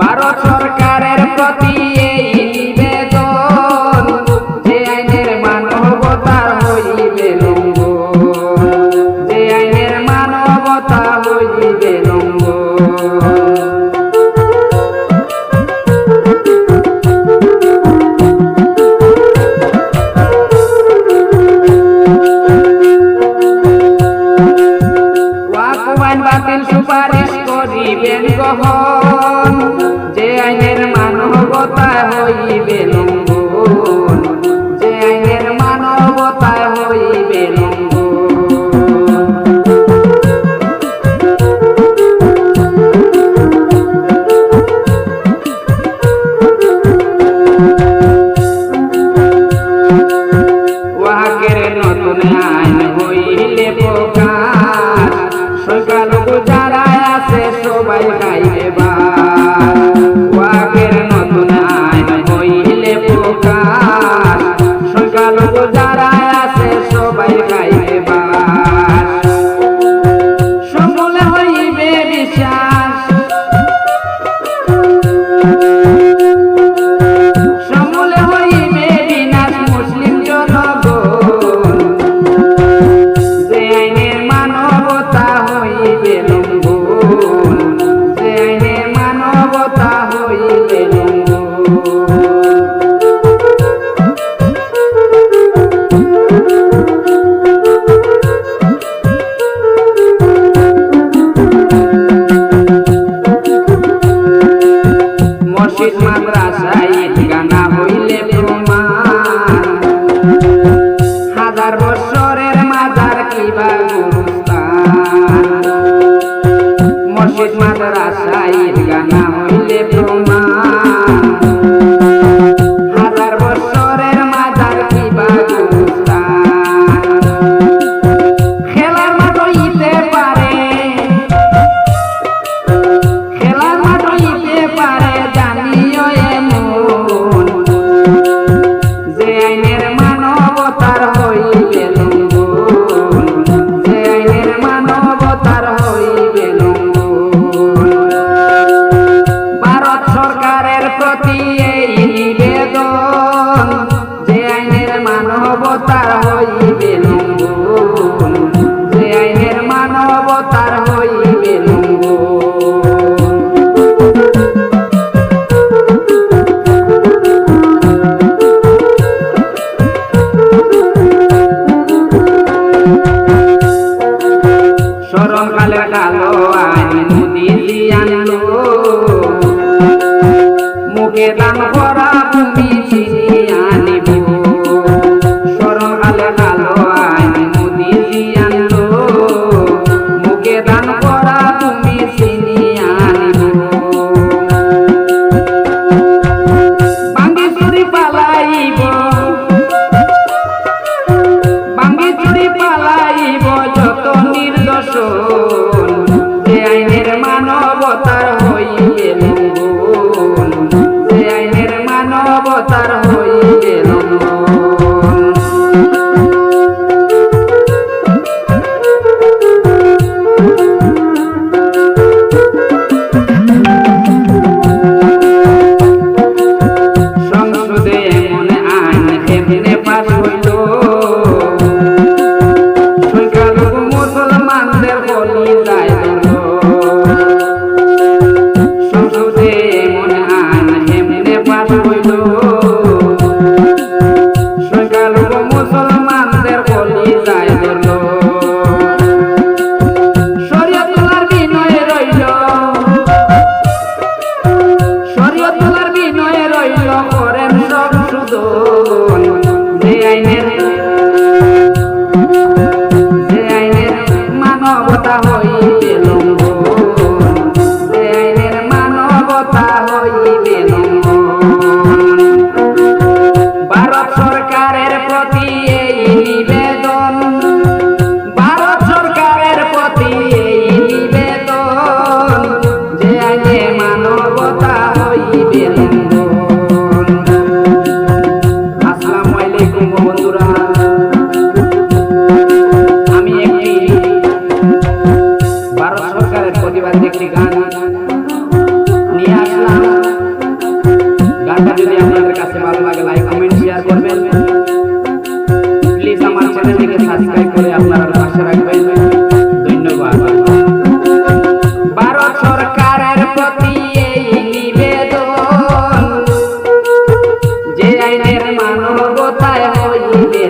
ভারত সরকার মানবতা হইবে লঙ্ঘন। যে আইনের মানবতা হইবে নতুন Чуть-чуть бросает গেলাম ঘরা के बाद देखने गान নিয়ে আসলাম। গানটা যদি আপনাদের কাছে ভালো লাগে লাইক কমেন্ট শেয়ার করবেন। প্লিজ আমার চ্যানেলটিকে সাবস্ক্রাইব করে আপনারা পাশে রাখবেন। মানবতায় হইবে